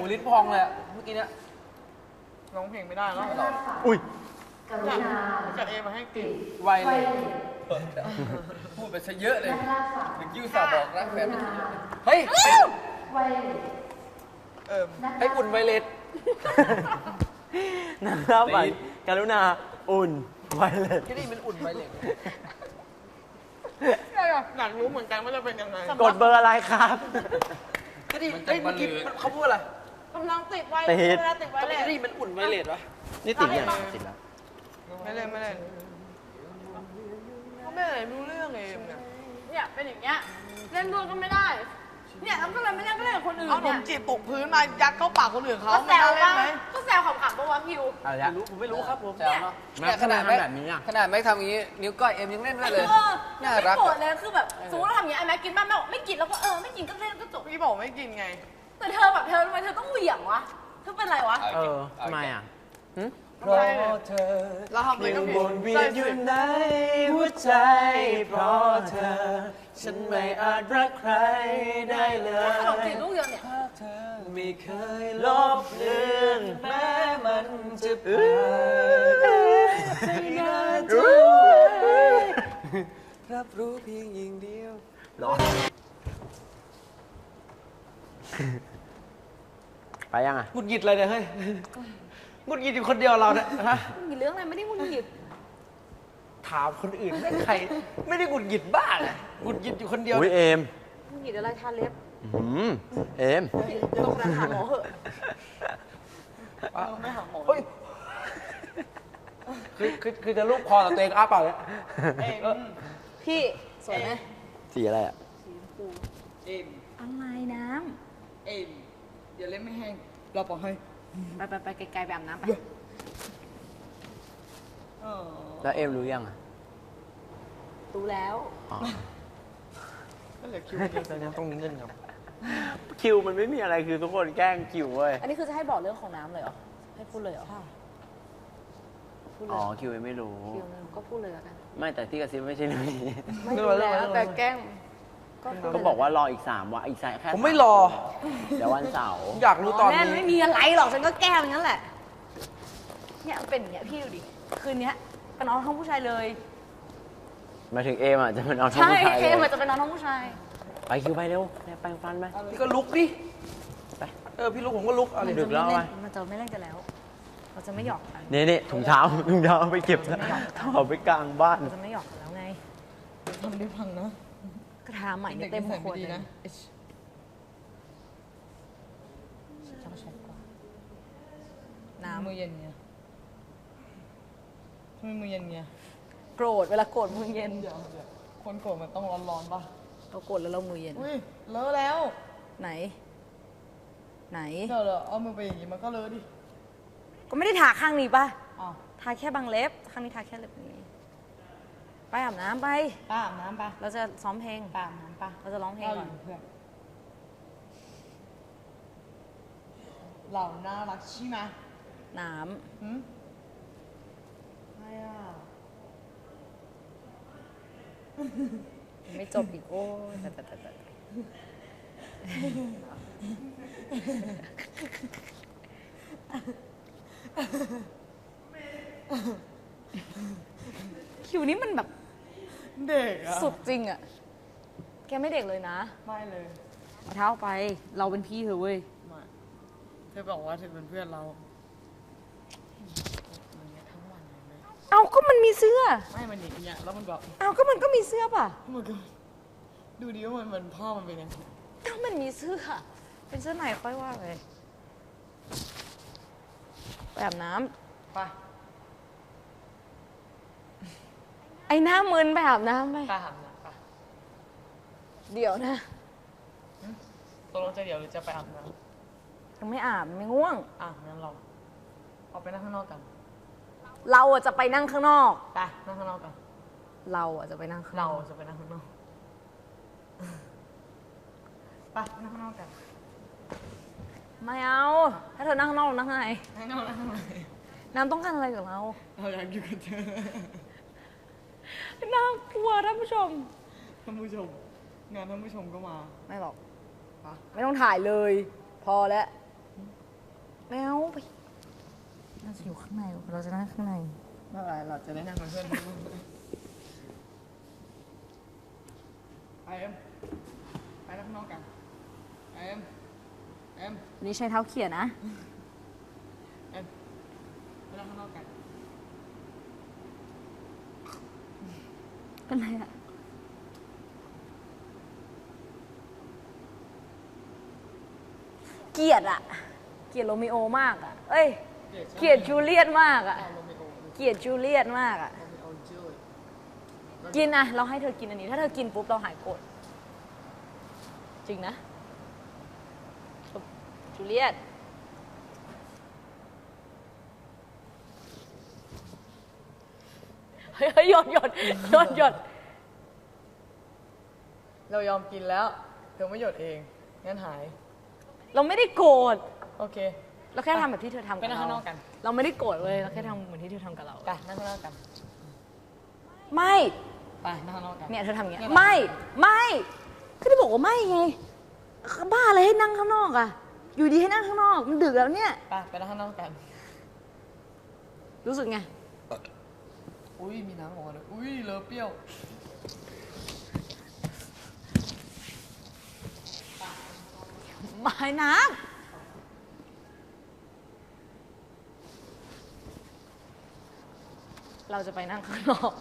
หูลิ้นพองเลยอะเมื่อกี้เนี้ยร้องเพลงไม่ได้แล้วอุ้ยจัดจัดเอมาให้กินไวเลย พูดไปซะเยอะเลยเมื่อกี้อุตส่าห์บอกรักแฟนไม่ถูกเฮ้ยเอิมไอ้อุ่นไวเลส นะครับบัตรกรุณาอุ่นไวเลย ที่นี่มันอุ่นไวเลสอยากรู้เหมือนกันว่าจะเป็นยังไง กดเบอร์อะไรครับ ก็นี่เฮ้ยเมื่อกี้มันเขาพูดอะไรกำลังติดไว้ติด เวลาติดไว้ก็เลยที่นี่มันอุ่นไวเลสวะนี่ติดยังติดแล้วไม่เล่นไม่เล่นเขาไม่อะไรรู้เรื่องเอมเนี่ยเนี่ยเป็นอย่างเงี้ยเล่นด้วยก็ไม่ได้ เนี่ยแล้วก็เลยไม่เล่นก็เล่นกับคนอื่นเอาขนเนี่มยจีบตกพื้นมายัดเข้าปากคนอื่นเขาก็แซไม่วน่าเล่นว่าไหมก็แซวขำๆปะวะพิวเอาไม่ละรู้ผมไม่รู้ครับผมเนี่ยเนี่ยขนาดแม็แม็กกทำแบบนี้อะขนาดแม็กทำอย่างนี้ นิ้วก้อยเอ็มยังเล่นได้เลย เออน่าไม่รักโกรธอะเลยคือแบบสมมติเราทำอย่างเงี้ยไอ้แม็กกินบ้างแม่บอกไม่กินแล้วก็เออไม่กินก็เล่นก็จบพี่บอกไม่กินไง แต่เธอแบบเธอทำไมเธอต้องเหวี่ยงวะเธอเป็นไรวะ เออทำไมอะหึ เพราะเธอเราทำอะไรก็ผิดวนเวียนอยู่ในหัวใจ เพราะเธอ ฉันไม่อาจรักใครได้เลขนมจียบลูกเดียวเนี่ยเธอไม่เคยลบเลือนแม้มันจะผ่านไม่น่าจะรู้รับรู้เพียงอย่างเดียวร้อไปยังอะหงุดหงิดเลยเนี่ยเฮ้ย งุดหงิดอยู่คนเดียวเราเนี่ยฮะมีเรื่องอะไรไม่ได้งุนหงิด ถามคนอื่นไม่ใคร ไม่ได้หงุดหงิดบ้าเลยหงุดหงิดอยู่คนเดียวอุ้ยเอมงุนหงิดอะไรทาเล็บหืมเอมตรงนั้นหาหมอเหอะไม่หาหมอเฮ้ยคือคือคือจะลูกคอกับตัวเองอ้าเปล่าเนี่ยเอ็มพี่สวยไหมสีอะไรอะเอ็มอะไรน้เอ็มอย่าเล่นไม่แห้งเราปล่อยให้ำ ไปไปไปไกลๆไปอาบน้ำไป เออแล้วเอมรู้ยังอะรู้แล้ว อ๋อ ก็เหลือคิวเดียวตอนนี้ต้องเงินครับ คิวมันไม่มีอะไรคือทุกคนแกล้งคิวเว้ย อันนี้คือจะให้บอกเรื่องของน้ำเลยเหรอ ให้พูดเลยเหรอพูดเลอ๋ยอ คิวยังไม่รู้ คิวนึงก็พูดเลยแล้วกัน ไม่แต่ที่กระซิบไม่ใช่เรื่องนี้ ไม่รู้แล้วแต่แกล้ง ก็พูดเลยก็บอกว่ารออีกสามวันอีกสามแค่ผมไม่รอ เดี๋ยววันเสาร์ผมอยากรู้ตอนแน่นี้ ไม่มีอะไรหรอกฉันก็แกล้งอย่างนั้นแหละ เนี่ยมันเป็นอย่างเงี้ยพี่ดูดิ คืนเนี้ยไปนอนห้องผู้ชายเลย หมายถึงเอมอะจะเป็นเอาทั้งใช่ผู้ชายเคเลยมันจะไปนอนห้องผู้ชายไปคิวไปเร็วไปแปรงฟันไป พี่ก็ลุกดิไป เออ พี่ลุกผมก็ลุกอะไรดึกแล้วมันจะไปไม่เล่นมันจะไม่เล่นกันแล้ว เราจะไม่หยอกกัน นี่นี่ถุงเท้าถุงเท้าเอาไปเก็บนะเอาไปกลางบ้าน เราจะไม่หยอกกันแล้วไงทำได้พังนะ กระทาใหม่เนี่ยเต็มขวดเลยนะจะผสมกว่าน้ำมือเย็นไงทำไมมือเย็นไงโกรธเวลาโกรธมือเย็น เดี๋ยวเดี๋ยวคนโกรธมันต้องร้อนๆป่ะเราโกรธแล้วเรามือเย็น อุ้ยเลอะแล้ว ไหน ไหนเดี๋ยวเดี๋ยวเอามือไปอย่างงี้มันก็เลอะดิ ก็ไม่ได้ทาข้างนี้ป่ะอ้าวทาแค่บางเล็บ ข้างนี้ทาแค่เล็บนี้ ไปอาบน้ำไป ป้าอาบน้ำปะเราจะซ้อมเพลง ป้าอาบน้ำปะเราจะร้องเพลงเราอก่อนยู่เพื่อนเราน่ารักใช่ไหมน้หืมไม่อะำไม่จบอีกโอ้ยแต่แต่แต่แต่คิวนี้มันแบบ เด็กอะสุดจริงอะแกไม่เด็กเลยนะไม่เลยเอาเท้าไป เราเป็นพี่เธอเว้ย ไม่เธอบอกว่าเธอเป็นเพื่อนเราอย่างเงี้ยทั้งวันเลยไหมเอาก็มันมีเสื้อ ไม่มันอย่างเงี้ยแล้วมันแบบเอาก็มันก็มีเสื้อป่ะ มันก็ดูดิว่ามันมันพ่อมันเป็นยังไงก็มันมีเสื้อ เป็นเสื้อไหนค่อยว่าเลยไปอาบน้ำ ไป ไอ้หน้ามึนไปอาบน้ำไปไปหาหนักไปเดี๋ยวนะ ตกลงจะเดี๋ยวหรือจะไปอาบน้ยังไม่อาบไม่ง่วงำอะงั้นเราออกไปนั่งข้างนอกกันเราอะจะไปนั่งข้างนอก ไปนั่งข้างนอกกัน เราอะจะไปนั่งข้างนเราอกจะไปนั่งข้างนอกไปนั่งข้างนอกกันไม่เอา ถ้าเธอนั่งข้างนอกเรานั่งข้างในข้างนอกนั่งข้างในน้ำต้องการอะไรกับเราเราอยากอยู่กับเธอ น่ากลัวท่านผู้ชม ท่านผู้ชม งานท่านผู้ชมก็มาไม่หรอกไปไม่ต้องถ่ายเลยพพอแล้วแมวไปเราจะอยู่ข้างใน เราจะนั่งข้างใน ไม่เป็นไรเราจะได้นั่งเป็นเพื่อนไอเอ็มไปนั่งข้างนอกกันไอเอ็มเอ็ม วันนี้ใช้เท้าเขี่ยนะ เอ็มไปนั่งข้างนอกกัน เป็นไรอะเกลียดอะเกลียดโรมิโอมากอะเอ้ย เกลียดจูเลียตมากอะโรมิโอเกลียดจูเลียตมากอะโรมิโอจูดกินอะเราให้เธอกินอันนี้ ถ้าเธอกินปุ๊บเราหายโกรธจริงนะจูเลียต เฮ้ยเฮ้ยหยดหยดหยดหยดเรายอมกินแล้ว เธอไม่หยดเอง งั้นหาย เราไม่ได้โกรธ โอเค เราแค่ทำแบบที่เธอทำไปกับนั่งเราข้างนอกกัน เราไม่ได้โกรธเลยเราแค่ทำเหมือนที่เธอทำกับเรา ไปนั่งข้างนอกกัน ไม่ไปนั่งข้างนอกกัน เนี่ยเธอทำอย่างเงี้ย เนี่ย ไม่ ไม่ก็ได้บอกว่าไม่ไงบ้าอะไรให้นั่งข้างนอกอะอยู่ดีให้นั่งข้างนอกมันดึกแล้วเนี่ย ไปไปนั่งข้างนอกกัน รู้สึกไง อุ้ยมีน้ำออกมาเลยอุ้ยเลอเปรี้ยวไม้น้ำเราจะไปนั่งข้างนอก